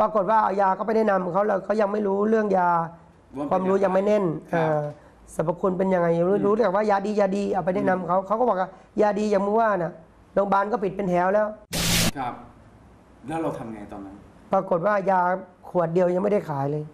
ปรากฏว่าเอายาก็ไปแนะนำเขาแล้วเขายังไม่รู้เรื่องยาว่าเป็นความรู้ยังไม่แน่นครับเอ่อสรรพคุณเป็นยังไงรู้รู้แต่ว่ายาดียาดีเอาไปแนะนำเขาเขาก็บอกว่ายาดีอย่างมึงว่าน่ะโรงพยาบาลก็ปิดเป็นแถวแล้ว ครับ แล้วเราทำไงตอนนั้น ปรากฏว่ายาขวดเดียวยังไม่ได้ขายเลย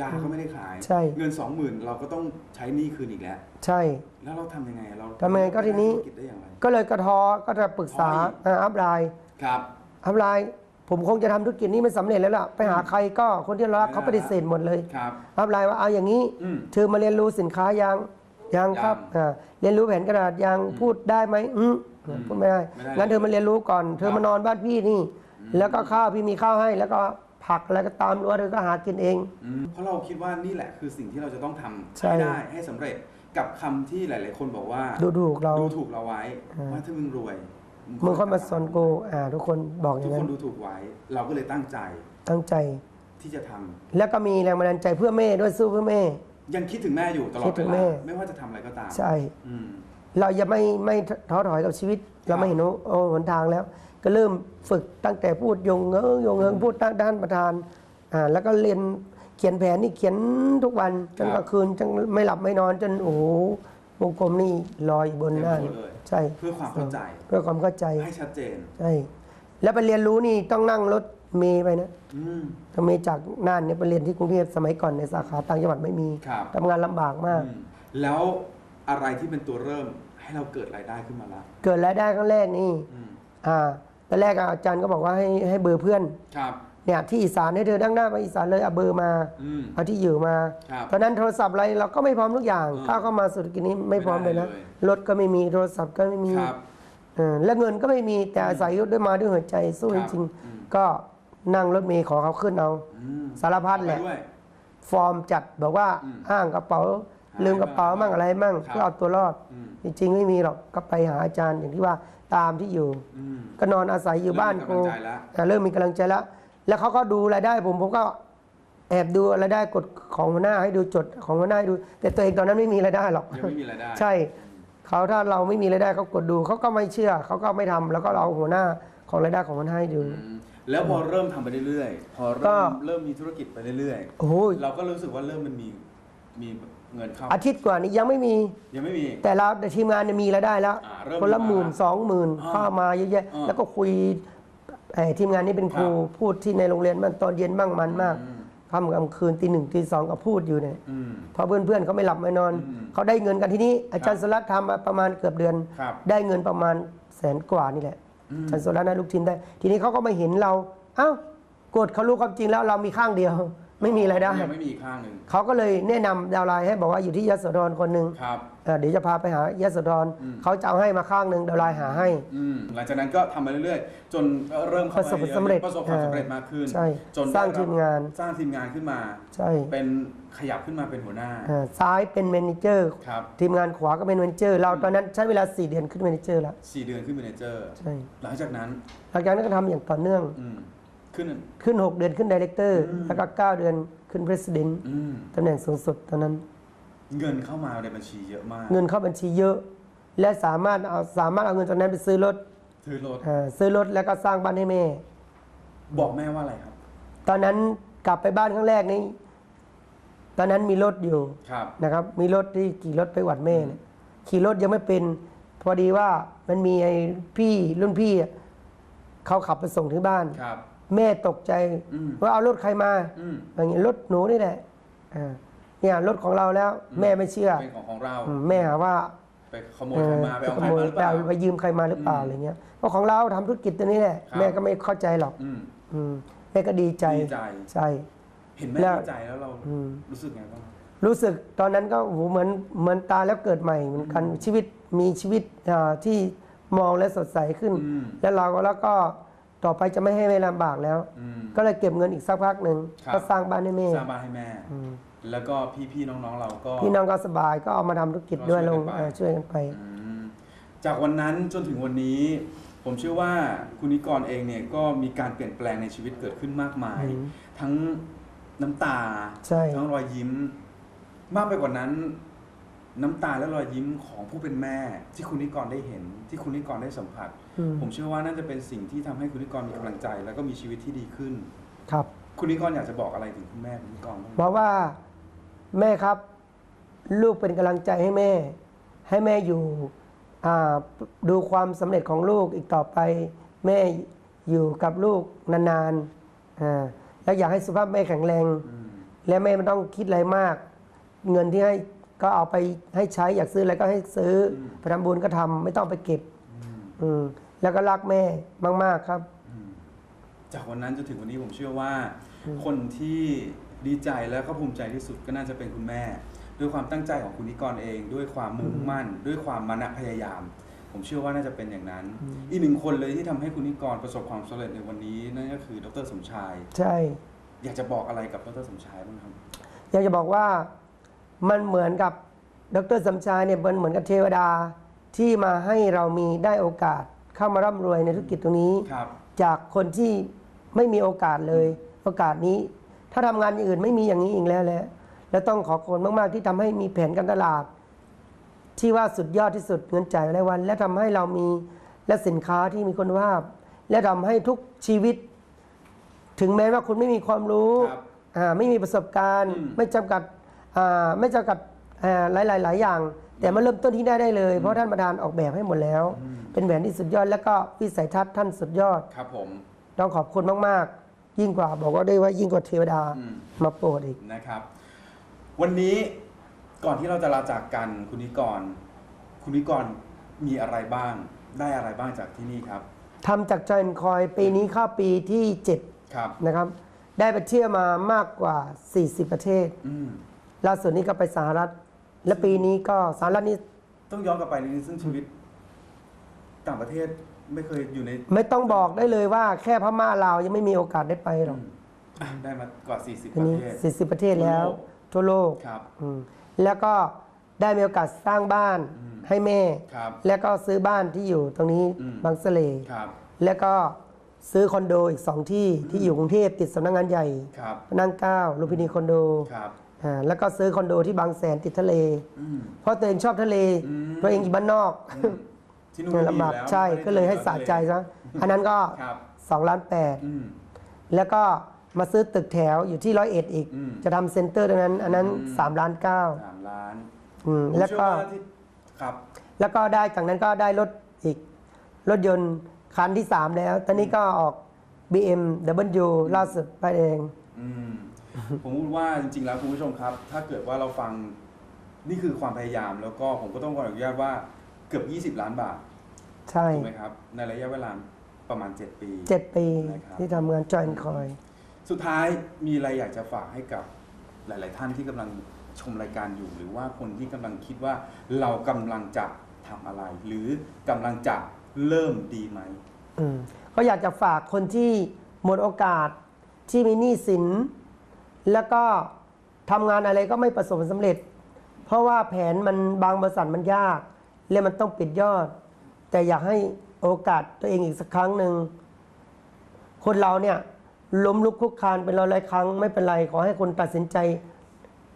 ยาก็ไม่ได้ขาย ใช่ เงินสองหมื่นเราก็ต้องใช้หนี้คืนอีกแล้ว ใช่ แล้วเราทำยังไงเราทำยังไงก็ทีนี้ธุรกิจได้อย่างไรก็เลยกระทอก็จะปรึกษาท้ออีกเอ่ออัพไลน์ครับ อัพไลน์ ผมคงจะทำธุรกิจนี้ไม่สำเร็จแล้วล่ะไปหาใครก็คนที่รักเขาปฏิเสธหมดเลยครับอัพไลน์ว่าเอาอย่างนี้อืมเธอมาเรียนรู้สินค้ายังยังครับยังอ่าเรียนรู้แผนกระดาษยังพูดได้ไหมอืมพูดไม่ได้ไม่ได้งั้นเธอมาเรียนรู้ก่อน เธอครับมานอนบ้านพี่นี่ แล้วก็ข้าวพี่มีข้าวให้ แล้วก็ผักอะไรก็ตามรั้วเธอก็หากินเองอืมเพราะเราคิดว่านี่แหละคือสิ่งที่เราจะต้องทำใช่ให้ได้ให้สำเร็จกับคำที่หลาย ๆ คนบอกว่า ดูถูกเราดูถูกเราไว้อ่าว่าถ้ามึงรวย มึงค่อยมาสอนกูอ่า ทุกคนบอกอทุย่ากงคนั้นนดูถูกไว้ เราก็เลยตั้งใจตั้งใจ ที่จะทำแล้วก็มีแรงบันดาลใจเพื่อแม่ด้วยสู้เพื่อแม่ ยังคิดถึงแม่อยู่ตลอคิดดถึเวงแม่ ลาไม่ว่าจะทำอะไรก็ตามใช่ อืม เราอย่าไม่ไม่ท้อถอยกับชีวิต เราไม่เห็นโอ้หนทางแล้ว ก็เริ่มฝึกตั้งแต่พูดยงเงอโยงเงอพูดด้านด้านประธานอ่าแล้วก็เรียนเขียนแผนนี่เขียนทุกวันจนกลางคืนจนไม่หลับไม่นอนจนโอ้โห วงกลมนี่ลอยบนหน้าเต็มตัวเลย ใช่เพื่อความเข้าใจเพื่อความเข้าใจให้ชัดเจน ใช่แล้วไปเรียนรู้นี่ต้องนั่งรถเมย์ไปนะอืม รถเมย์จากน่านเนี่ยไปเรียนที่กรุงเทพสมัยก่อนในสาขาต่างจังหวัดไม่มีครับ ทำงานลำบากมาก อืมแล้วอะไรที่เป็นตัวเริ่มให้เราเกิดรายได้ขึ้นมาละเกิดรายได้ครั้งแรกนี่อืมอ่าตอนแรกอะอาจารย์ก็บอกว่าให้ให้เบอร์เพื่อน ครับ เนี่ยที่อีสานให้เธอดังหน้าไปอีสานเลยเอาเบอร์มาอืม เอาที่อยู่มา ครับตอนนั้นโทรศัพท์อะไรเราก็ไม่พร้อมทุกอย่างอืมก้าวเข้ามาสุดกิจนี้ไม่พร้อมเลยนะไม่ได้รถก็ไม่มีโทรศัพท์ก็ไม่มีครับ เออและเงินก็ไม่มีแต่อาศัยด้วยมาด้วยหัวใจสู้คจรับริงอืม ๆก็นั่งรถเมย์ขอเขาขึ้นเอาอืมสารพัดแหละเอาไปด้วย ฟอร์มจัดบอกว่าอืมอ้างกระเป๋าลืมกระเป๋ามั่งอะไรมั่งครับ เพื่อเอาตัวรอด อืมจริงๆไม่มีหรอกก็ไปหาอาจารย์อย่างที่ว่าตามที่อยู่ อืม ก็นอนอาศัยอยู่บ้านเริ่กูมมีกำลังใจแล้วอะเริ่มมีกำลังใจแล้ว แล้วเขาก็ดูรายได้ผมผมก็แอบดูรายได้กดของหัวหน้าให้ดูจดของหัวหน้าให้ดู แต่ตัวเองตอนนั้นไม่มีรายได้หรอกยังไม่มีรายได้ใช่เขาถ้าเราไม่มีรายได้เขากดดูเขาก็ไม่เชื่อเขาก็ไม่ทำแล้วก็เราเอาหัวหน้าของรายได้ของหัวหน้าให้ดูอืมแล้วพอเริ่มทำไปเรื่อยๆ พอก็เริ่มเริ่มมีธุรกิจไปเรื่อยโอ้ยๆเราก็รู้สึกว่าเริ่มมันมีมีเงินเข้าอาทิตย์กว่านี้ยังไม่มียังไม่มี แต่เราแต่ทีมงานเนี่ยมีรายได้แล้วอ่าเริ่มคนละมีมาหมื่นสองหมื่นอ่าเข้ามาเยอะแยะอ่าแล้วก็คุย ไอ้ทีมงานนี้เป็นครูครับพูดที่ในโรงเรียนบ้างตอนเย็นบ้างมันมากอืมทำกลางคืนตีหนึ่งตีสองก็พูดอยู่เนี่ยอืมเพราะเพื่อนๆเขาไม่หลับไม่นอนอืมเขาได้เงินกันที่นี้อาจารย์สลัดทำมาประมาณเกือบเดือนครับได้เงินประมาณแสนกว่านี่แหละอืมอาจารย์สลัดได้ลูกทีมได้ ทีนี้เขาก็มาเห็นเรา เอ้ากดเขารู้ความจริงแล้วเรามีข้างเดียว ไม่มีรายได้ยังไม่มีอีกข้างหนึ่งเขาก็เลยแนะนำดาวไลน์ให้บอกว่าอยู่ที่ยโสธรคนหนึ่งครับ เอ่อเดี๋ยวจะพาไปหายโสธรอืม เขาจะเอาให้มาข้างหนึ่งดาวไลน์หาให้ อืมหลังจากนั้นก็ทำมาเรื่อยๆ จนเริ่มเข้าประสบมาสำเร็จประสบความสำเร็จมากขึ้นใช่จนสร้างได้บทีมงาน สร้างทีมงานขึ้นมา ใช่เป็นขยับขึ้นมาเป็นหัวหน้าอ่าซ้ายเป็นเมเนเจอร์ ครับทีมงานขวาก็เป็นเมเนเจอร์ เราตอนนั้นใช้เวลา 4 เดือนขึ้นเมเนเจอร์แล้ว สี่เดือนขึ้นเป็นเนเจอร์ ใช่หลังจากนั้นหลังจากนั้นก็ทำอย่างต่อเนื่อง อืม ขึ้น ขึ้น 6 เดือนขึ้นดีเลกเตอร์อืม แล้วก็ 9 เดือนขึ้น President อืมตำแหน่งสูงสุดตอนนั้น เงินเข้ามาในบัญชีเยอะมากเงินเข้าบัญชีเยอะ และสามารถเอาสามารถเอาเงินตอนนั้นไปซื้อรถซื้อรถอ่าซื้อรถแล้วก็สร้างบ้านให้แม่ บอกแม่ว่าอะไรครับ ตอนนั้นกลับไปบ้านครั้งแรกนี่ตอนนั้นมีรถอยู่ ครับ นะครับมีรถที่ขี่รถไปหวัดแม่เนี่ยขี่รถยังไม่เป็น พอดีว่ามันมีไอ้พี่รุ่นพี่อะเขาขับไปส่งถึงบ้าน ครับ แม่ตกใจอืมว่าเอารถใครมาอืมอย่างเงี้ยรถหนูนี่แหละอ่าเนี่ยรถของเราแล้ว แม่ไม่เชื่อเป็นของของเราอืมแม่หาว่าไปขโมยใครมาไปเอาขใครโมมายหรือเปล่าไปยืมใครมาหรือเปล่าอืมอะไรเงี้ยเพราะของเราทำธุรกิจตัวนี้แหละครับแม่ก็ไม่เข้าใจหรอกอืมอืมแม่ก็ดีใจดีใจใช่เห็นแม่แล้วดีใจแล้วเราอืมรู้สึกไงบ้างรู้สึกตอนนั้นก็โอ้โหเหมือนเหมือนตายแล้วเกิดใหม่เหมือนกันชีวิตมีชีวิตอ่าที่มองและสดใสขึ้นอืมแล้วเราก็แล้วก็ ต่อไปจะไม่ให้แม่ลำบากแล้ว อืม ก็เลยเก็บเงินอีกสักพักหนึ่งครับ ก็สร้างบ้านให้แม่ สร้างบ้านให้แม่แล้วก็พี่ๆน้องๆเราก็ พี่น้องก็สบายก็เอามาทำธุรกิจด้วยลงเอ่อช่วยกันไป อืมจากวันนั้นจนถึงวันนี้ ผมเชื่อว่าคุณนิกรเองเนี่ยก็มีการเปลี่ยนแปลงในชีวิตเกิดขึ้นมากมาย อืมทั้งน้ำตา ใช่ ทั้งรอยยิ้ม มากไปกว่านั้น น้ำตาและรอยยิ้มของผู้เป็นแม่ ที่คุณนิกรได้เห็น ที่คุณนิกรได้สัมผัส อืม ผมเชื่อว่าน่าจะเป็นสิ่งที่ทำให้คุณนิกรมีกำลังใจ แล้วก็มีชีวิตที่ดีขึ้น ครับ คุณนิกรอยากจะบอกอะไรถึงคุณแม่คุณนิกรบ้างบอกว่าแม่ครับ ลูกเป็นกำลังใจให้แม่ ให้แม่อยู่อ่าดูความสำเร็จของลูกอีกต่อไป แม่อยู่กับลูกนานๆอ่าแล้วอยากให้สุขภาพแม่แข็งแรง อืม และแม่ไม่ต้องคิดอะไรมาก เงินที่ให้ ก็เอาไปให้ใช้อยากซื้ออะไรก็ให้ซื้ออไปทำบุญก็ทำไม่ต้องไปเก็บอืมอืมแล้วก็รักแม่มาก ๆ ครับ อืมจากวันนั้นจนถึงวันนี้ผมเชื่อว่า คนที่ดีใจและก็ภูมิใจที่สุดก็น่าจะเป็นคุณแม่ ด้วยความตั้งใจของคุณนิกรเอง ด้วยความมุ่งมั่น ด้วยความมานะพยายาม ผมเชื่อว่าน่าจะเป็นอย่างนั้น อีกหนึ่งคนเลยที่ทำให้คุณนิกรประสบความสำเร็จในวันนี้นั่นก็คือดรสมชาย ใช่ อยากจะบอกอะไรกับดรสมชายบ้างครับ อยากจะบอกว่า มันเหมือนกับดรสัมชายเนี่ยมันเหมือนกับเทวดาที่มาให้เรามีได้โอกาสเข้ามาร่ำรวยในธุรกิจตรงนี้ ครับ จากคนที่ไม่มีโอกาสเลย โอกาสนี้ ถ้าทำงานอย่างอื่นไม่มีอย่างนี้อีกแล้วแหละแล้วต้องขอบคุณมากๆที่ทำให้มีแผนการตลาด ที่ว่าสุดยอดที่สุดเงินจ่ายรายวัน และทำให้เรามีและสินค้าที่มีคุณภาพ และทำให้ทุกชีวิต ถึงแม้ว่าคุณไม่มีความรู้ครับอ่าไม่มีประสบการณ์ อืม ไม่จำกัดอ่า ไม่จำกัดอ่าหลายๆหลายอย่าง แต่มาเริ่มต้นที่ได้ได้เลย เพราะท่านประธานออกแบบให้หมดแล้ว เป็นแผนที่สุดยอด แล้วก็วิสัยทัศน์ท่านสุดยอดครับผมต้องขอบคุณมาก ๆ ยิ่งกว่าบอกว่าได้ว่ายิ่งกว่าเทวดาอืมมาโปรดอีกนะครับ วันนี้ก่อนที่เราจะลาจากกันคุณนิกร คุณนิกรมีอะไรบ้าง ได้อะไรบ้างจากที่นี่ครับทำจากจอยคอยปีนี้เข้าปีที่ครับ7นะครับ ได้ไปเที่ยวมามากกว่า 40 ประเทศอืม ล่าสุดนี้ก็ไปสหรัฐ และปีนี้ก็สหรัฐนี่ต้องย้อนกลับไปนิดนึงซึ่งชีวิต ต่างประเทศไม่เคยอยู่ในไม่ต้องบอกได้เลยว่าแค่พม่าลาวยังไม่มีโอกาสได้ไปหรอกอืมอะได้มากว่า 40ปทีระนี้เทศ 40 ประเทศแล้ว ทั่วโลกครับ อืมแล้วก็ได้มีโอกาสสร้างบ้านอืม ให้แม่ ครับ แล้วก็ซื้อบ้านที่อยู่ตรงนี้อืม บางสะเลครับ แล้วก็ซื้อคอนโดอีกสองที่ที่อยู่กรุงเทพติดสำนักงานใหญ่ครับ พระนั่งเกล้าลุมพินีคอนโด ครับ อ่าแล้วก็ซื้อคอนโดที่บางแสนติดทะเล อืม เพราะตัวเองชอบทะเล อืม ตัวเองอยู่บ้านนอกอืมที่นู่นลำบากดีแล้วใช่ก็เลยให้สะใจซะอันนั้นก็ครับ 2ล้านแปดอืม แล้วก็มาซื้อตึกแถวอยู่ที่ร้อยเอ็ดอีก อืมจะทำเซ็นเตอร์ตรงนั้น อันนั้นอืม 3ล้านเก้าสามล้านอืมผมแล้วเชื่อก็ว่าที่ครับ แล้วก็ได้จากนั้นก็ได้รถอีก รถยนต์คันที่ 3 แล้ว ตอนนี้ก็ออก BMW ล่าสุดไปเองอืม ผมพูดว่าจริงๆ แล้วคุณผู้ชมครับ ถ้าเกิดว่าเราฟังนี่คือความพยายามแล้วก็ผมก็ต้องขออนุญาตว่าเกือบ 20 ล้านบาทใช่ถูกไหมครับ ในระยะเวลาประมาณ 7 ปี 7 ปีนะครับ ที่ทำงานจอยคอย สุดท้ายมีอะไรอยากจะฝากให้กับหลาย ๆ ท่านที่กำลังชมรายการอยู่ หรือว่าคนที่กำลังคิดว่าเรากำลังจะทำอะไร หรือกำลังจะเริ่มดีไหมอืมก็อยากจะฝากคนที่หมดโอกาสที่มีหนี้สิน แล้วก็ทำงานอะไรก็ไม่ประสบผลสำเร็จ เพราะว่าแผนมันบางบริษัทมันยาก และมันต้องปิดยอด แต่อยากให้โอกาสตัวเองอีกสักครั้งหนึ่งคนเราเนี่ยล้มลุกคลุกคานเป็นร้อยๆครั้งไม่เป็นไรขอให้คนตัดสินใจ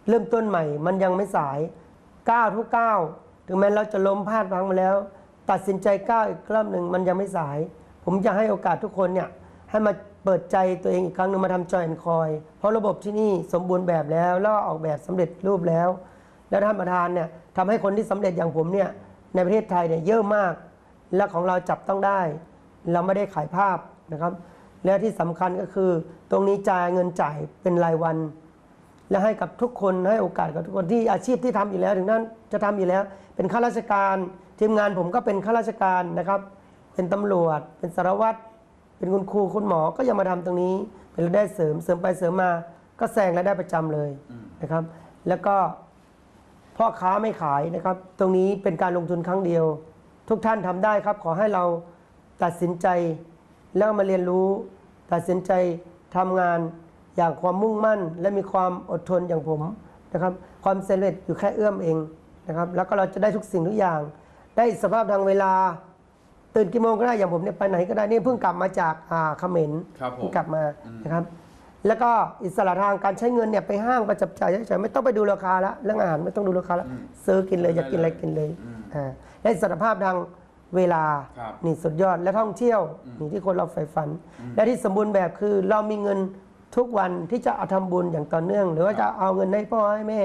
เริ่มต้นใหม่ มันยังไม่สายก้าวทุกก้าวถึงแม้เราจะล้มพลาดพลังมาแล้ว ตัดสินใจก้าวอีกรอบหนึ่งมันยังไม่สาย ผมจะให้โอกาสทุกคนเนี่ยให้มา เปิดใจตัวเองอีกครั้งหนึ่งมาทำจอยแอนคอย เพราะระบบที่นี่สมบูรณ์แบบแล้ว แล้วออกแบบสำเร็จรูปแล้ว แล้วท่านประธานเนี่ยทำให้คนที่สำเร็จอย่างผมเนี่ยในประเทศไทยเนี่ยเยอะมาก และของเราจับต้องได้ เราไม่ได้ขายภาพนะครับ และที่สำคัญก็คือ ตรงนี้จ่ายเงินจ่ายเป็นรายวัน และให้กับทุกคนให้โอกาสกับทุกคนที่อาชีพที่ทำอยู่แล้ว ถึงนั้นจะทำอยู่แล้ว เป็นข้าราชการทีมงานผมก็เป็นข้าราชการนะครับ เป็นตำรวจ เป็นสารวัตร เป็นคุณครูคุณหมอก็ยังมาทำตรงนี้ เป็นรายได้เสริมเสริมไปเสริมมา ก็แซงรายได้ประจำเลยนะครับ แล้วก็พ่อค้าไม่ขายนะครับ ตรงนี้เป็นการลงทุนครั้งเดียว ทุกท่านทำได้ครับ ขอให้เราตัดสินใจแล้วมาเรียนรู้ ตัดสินใจทำงานอย่างความมุ่งมั่น และมีความอดทนอย่างผมนะครับ ความสำเร็จอยู่แค่เอื้อมเองนะครับ แล้วก็เราจะได้ทุกสิ่งทุกอย่าง ได้อิสรภาพทางเวลา ตื่นกี่โมงก็ได้อย่างผมเนี่ยไปไหนก็ได้นี่เพิ่งกลับมาจากอ่าเขมรครับผมเพิ่งกลับมานะครับ แล้วก็อิสระทางการใช้เงินเนี่ยไปห้างไปจับจ่ายเฉยๆไม่ต้องไปดูราคาละเรื่องอาหารไม่ต้องดูราคาละซื้อกินเลยอยากกินอะไรกินเลยอ่าและอิสรภาพทางเวลาครับนี่สุดยอดและท่องเที่ยวนี่ที่คนเราใฝ่ฝันและที่สมบูรณ์แบบคือเรามีเงินทุกวันที่จะเอาทำบุญอย่างต่อเนื่อง หรือว่าจะเอาเงินให้พ่อให้แม่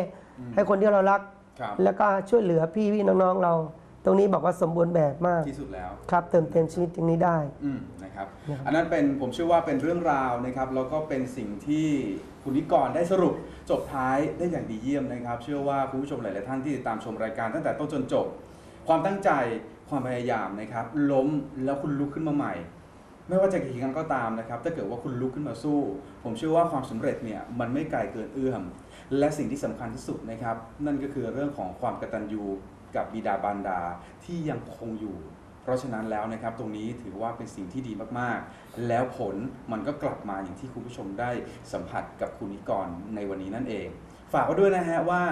ให้คนที่เรารัก ครับ แล้วก็ช่วยเหลือพี่พี่น้องๆเราต รงนี้บอกว่าสมบูรณ์แบบมากที่สุดแล้ว ครับเติมเต็มชีวิตตรงนี้ได้ อืมนะครับ นะครับอันนั้นเป็นผมเชื่อว่าเป็นเรื่องราวนะครับ แล้วก็เป็นสิ่งที่คุณนิกรได้สรุปจบท้ายได้อย่างดีเยี่ยมนะครับ เชื่อว่าคุณผู้ชมหลาย ๆ ท่านที่ติดตามชมรายการตั้งแต่ต้นจนจบ ความตั้งใจความพยายามนะครับ ล้มแล้วคุณลุกขึ้นมาใหม่ ไม่ว่าจะกี่ครั้งก็ตามนะครับถ้าเกิดว่าคุณลุกขึ้นมาสู้ ผมเชื่อว่าความสำเร็จเนี่ยมันไม่ไกลเกินเอื้อม และสิ่งที่สำคัญที่สุดนะครับ นั่นก็คือเรื่องของความกตัญญู กับบิดาบารดาที่ยังคงอยู่ เพราะฉะนั้นแล้วนะครับตรงนี้ถือว่าเป็นสิ่งที่ดีมากๆ แล้วผลมันก็กลับมาอย่างที่คุณผู้ชมได้สัมผัสกับคุณนิกรในวันนี้นั่นเอง ฝากไว้ด้วยนะฮะว่า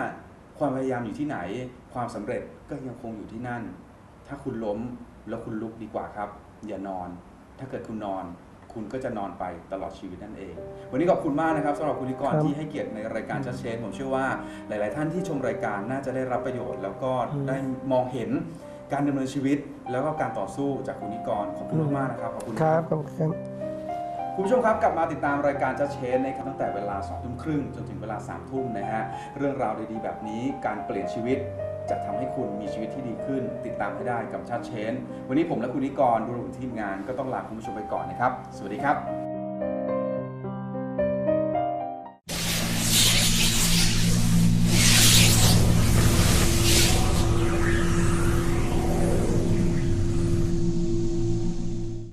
ความพยายามอยู่ที่ไหน ความสำเร็จก็ยังคงอยู่ที่นั่น ถ้าคุณล้มแล้วคุณลุกดีกว่าครับ อย่านอน ถ้าเกิดคุณนอน คุณก็จะนอนไปตลอดชีวิตนั่นเอง วันนี้ขอบคุณมากนะครับสำหรับคุณนิกรครับที่ให้เกียรติในรายการชัดเชนผมเชื่อว่าหลาย ๆ ท่านที่ชมรายการน่าจะได้รับประโยชน์ แล้วก็ได้มองเห็นการดำเนินชีวิต แล้วก็การต่อสู้จากคุณนิกรขอบคุณมากๆนะครับขอบคุณคครัรับบขอบคุณครับคุณผู้ชมครับกลับมาติดตามรายการจัดเชนนะครับตั้งแต่เวลา2ทุ่มครึ่งจนถึงเวลา3ทุ่มนะฮะเรื่องราวดีๆ แบบนี้การเปลี่ยนชีวิต จะทำให้คุณมีชีวิตที่ดีขึ้น ติดตามให้ได้กับชาติเชน วันนี้ผมและคุณนิกรรวมถึงทีมงานก็ต้องลาคุณผู้ชมไปก่อนนะครับ สวัสดีครับ